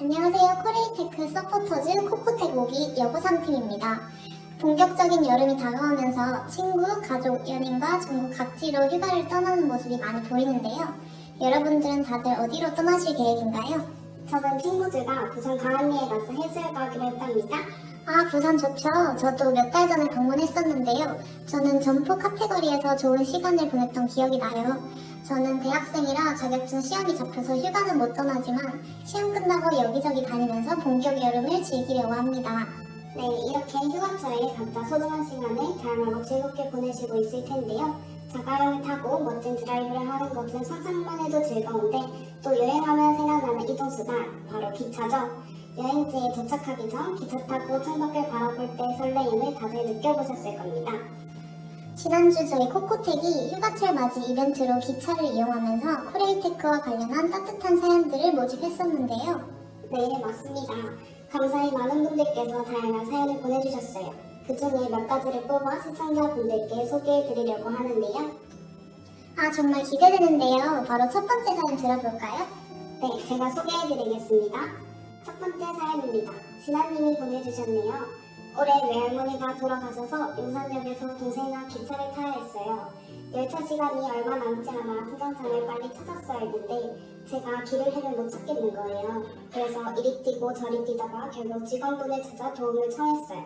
안녕하세요. 코레이테크 서포터즈 코코텍 오기 여고상팀입니다. 본격적인 여름이 다가오면서 친구, 가족, 연인과 전국 각지로 휴가를 떠나는 모습이 많이 보이는데요. 여러분들은 다들 어디로 떠나실 계획인가요? 저는 친구들과 부산 강안리에 가서 해수욕 가기로 했답니다. 아, 부산 좋죠. 저도 몇 달 전에 방문했었는데요. 저는 점포 카페거리에서 좋은 시간을 보냈던 기억이 나요. 저는 대학생이라 자격증 시험이 잡혀서 휴가는 못 떠나지만 시험 끝나고 여기저기 다니면서 본격 여름을 즐기려고 합니다. 네, 이렇게 휴가철에 각자 소중한 시간을 다양하고 즐겁게 보내시고 있을 텐데요. 자가용을 타고 멋진 드라이브를 하는 것은 상상만 해도 즐거운데 또 여행하면 생각나는 이동수가 바로 기차죠. 여행지에 도착하기 전 기차 타고 창밖을 바라볼 때 설레임을 다들 느껴보셨을 겁니다. 지난주 저희 코코텍이 휴가철 맞이 이벤트로 기차를 이용하면서 코레이테크와 관련한 따뜻한 사연들을 모집했었는데요. 네, 맞습니다. 감사히 많은 분들께서 다양한 사연을 보내주셨어요. 그 중에 몇 가지를 뽑아 시청자분들께 소개해드리려고 하는데요. 아, 정말 기대되는데요. 바로 첫 번째 사연 들어볼까요? 네, 제가 소개해드리겠습니다. 첫 번째 사연입니다. 진아님이 보내주셨네요. 올해 외할머니가 돌아가셔서 용산역에서 동생과 기차를 타야 했어요. 열차 시간이 얼마 남지 않아 승강장을 빨리 찾았어야 했는데 제가 길을 헤매 못 찾겠는 거예요. 그래서 이리 뛰고 저리 뛰다가 결국 직원분을 찾아 도움을 청했어요.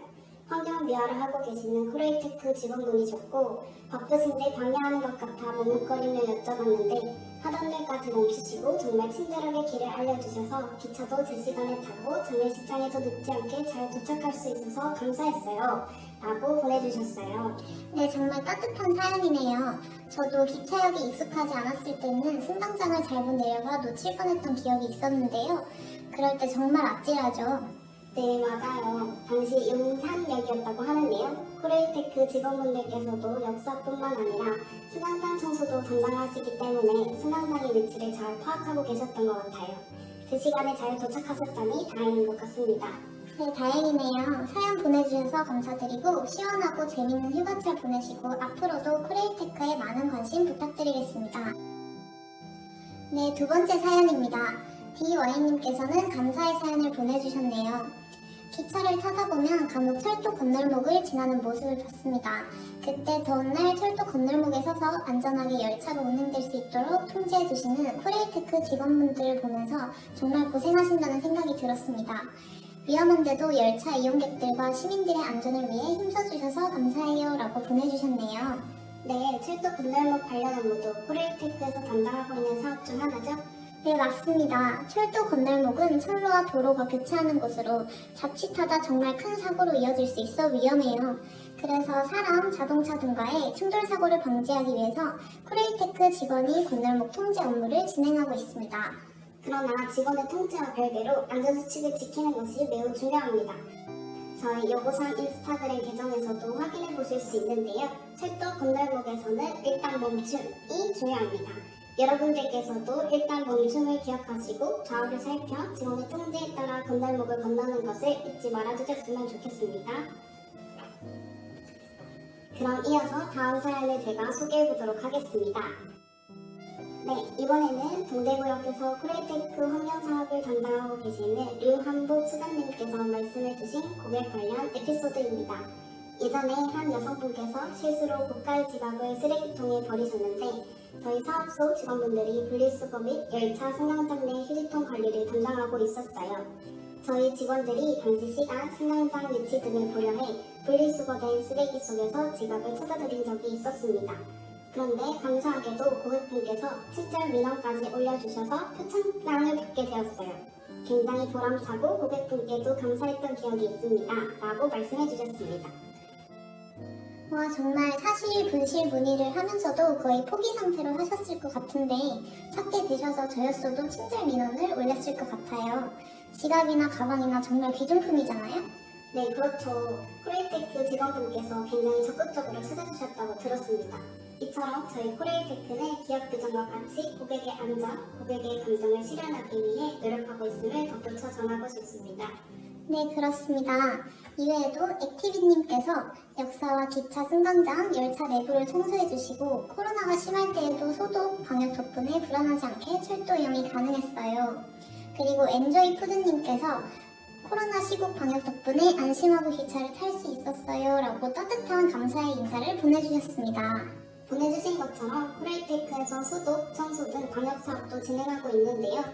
환경 미화를 하고 계시는 코레이테크 직원분이셨고 바쁘신데 방해하는 것 같아 머뭇거리며 여쭤봤는데 하던 일까지 멈추시고 정말 친절하게 길을 알려주셔서 기차도 제 시간에 타고 장례식장에도 늦지 않게 잘 도착할 수 있어서 감사했어요. 라고 보내주셨어요. 네, 정말 따뜻한 사연이네요. 저도 기차역이 익숙하지 않았을 때는 승강장을 잘못 내려가 놓칠 뻔했던 기억이 있었는데요. 그럴 때 정말 아찔하죠. 네, 맞아요. 당시 용산역이었다고 하는데요. 코레이테크 직원분들께서도 역사뿐만 아니라 승강장 청소도 담당하시기 때문에 승강장의 위치를 잘 파악하고 계셨던 것 같아요. 제 시간에 잘 도착하셨다니 다행인 것 같습니다. 네, 다행이네요. 사연 보내주셔서 감사드리고 시원하고 재밌는 휴가철 보내시고 앞으로도 코레이테크에 많은 관심 부탁드리겠습니다. 네, 두 번째 사연입니다. DY님께서는 감사의 사연을 보내주셨네요. 기차를 타다 보면 간혹 철도 건널목을 지나는 모습을 봤습니다. 그때 더운 날 철도 건널목에 서서 안전하게 열차로 운행될 수 있도록 통제해 주시는 코레이테크 직원분들을 보면서 정말 고생하신다는 생각이 들었습니다. 위험한데도 열차 이용객들과 시민들의 안전을 위해 힘써주셔서 감사해요 라고 보내주셨네요. 네, 철도 건널목 관련 업무도 코레이테크에서 담당하고 있는 사업 중 하나죠? 네, 맞습니다. 철도 건널목은 철로와 도로가 교차하는 곳으로 자칫하다 정말 큰 사고로 이어질 수 있어 위험해요. 그래서 사람, 자동차 등과의 충돌 사고를 방지하기 위해서 코레이테크 직원이 건널목 통제 업무를 진행하고 있습니다. 그러나 직원의 통제와 별개로 안전수칙을 지키는 것이 매우 중요합니다. 저희 여고상 인스타그램 계정에서도 확인해 보실 수 있는데요. 철도 건널목에서는 일단 멈춤이 중요합니다. 여러분들께서도 일단 멈춤을 기억하시고 좌우를 살펴 직원의 통제에 따라 건널목을 건너는 것을 잊지 말아주셨으면 좋겠습니다. 그럼 이어서 다음 사연을 제가 소개해 보도록 하겠습니다. 네, 이번에는 동대구역에서 크레이테크 환경사업을 담당하고 계시는 류한복 수장님께서 말씀해주신 고객 관련 에피소드입니다. 예전에 한 여성분께서 실수로 고가의 지갑을 쓰레기통에 버리셨는데 저희 사업소 직원분들이 분리수거 및 열차 승강장 내 휴지통 관리를 담당하고 있었어요. 저희 직원들이 당시 시간, 승강장 위치 등을 고려해 분리수거된 쓰레기 속에서 지갑을 찾아드린 적이 있었습니다. 그런데 감사하게도 고객분께서 친절 민원까지 올려주셔서 표창장을 받게 되었어요. 굉장히 보람차고 고객분께도 감사했던 기억이 있습니다. 라고 말씀해 주셨습니다. 와 정말 사실 분실 문의를 하면서도 거의 포기 상태로 하셨을 것 같은데 찾게 되셔서 저였어도 친절 민원을 올렸을 것 같아요. 지갑이나 가방이나 정말 귀중품이잖아요. 네, 그렇죠. 코레이테크 직원분께서 굉장히 적극적으로 찾아주셨다고 들었습니다. 이처럼 저희 코레이테크는 기업 규정과 같이 고객의 안전, 고객의 감정을 실현하기 위해 노력하고 있음을 덧붙여 전하고 싶습니다. 네 그렇습니다. 이외에도 액티비님께서 역사와 기차 승강장, 열차 내부를 청소해주시고 코로나가 심할 때에도 소독, 방역 덕분에 불안하지 않게 철도 이용이 가능했어요. 그리고 엔조이 푸드님께서 코로나 시국 방역 덕분에 안심하고 기차를 탈 수 있었어요 라고 따뜻한 감사의 인사를 보내주셨습니다. 보내주신 것처럼 코레이테크에서 수독, 청소 등 방역 사업도 진행하고 있는데요.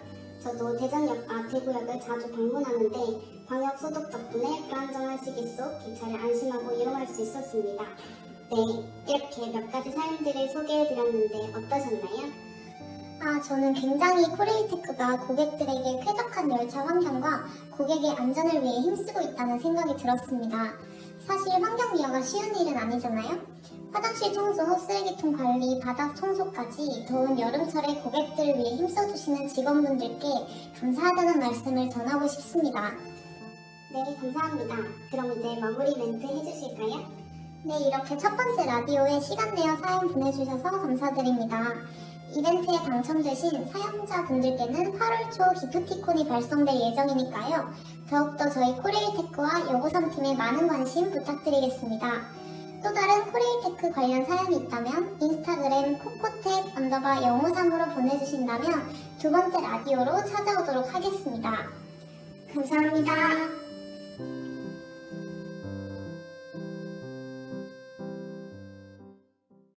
저도 대전역과 대구역을 자주 방문하는데 방역 소독 덕분에 불안정한 시기 속 기차를 안심하고 이용할 수 있었습니다. 네, 이렇게 몇 가지 사연들을 소개해드렸는데 어떠셨나요? 아, 저는 굉장히 코레이테크가 고객들에게 쾌적한 열차 환경과 고객의 안전을 위해 힘쓰고 있다는 생각이 들었습니다. 사실 환경 미화가 쉬운 일은 아니잖아요? 화장실 청소, 쓰레기통 관리, 바닥 청소까지 더운 여름철에 고객들을 위해 힘써주시는 직원분들께 감사하다는 말씀을 전하고 싶습니다. 네, 감사합니다. 그럼 이제 마무리 멘트 해주실까요? 네, 이렇게 첫 번째 라디오에 시간 내어 사연 보내주셔서 감사드립니다. 이벤트에 당첨되신 사연자분들께는 8월 초 기프티콘이 발송될 예정이니까요. 더욱더 저희 코레일테크와 여고삼팀에 많은 관심 부탁드리겠습니다. 또 다른 코레일테크 관련 사연이 있다면 인스타그램 코코텍 언더바 영호삼으로 보내주신다면 두 번째 라디오로 찾아오도록 하겠습니다. 감사합니다.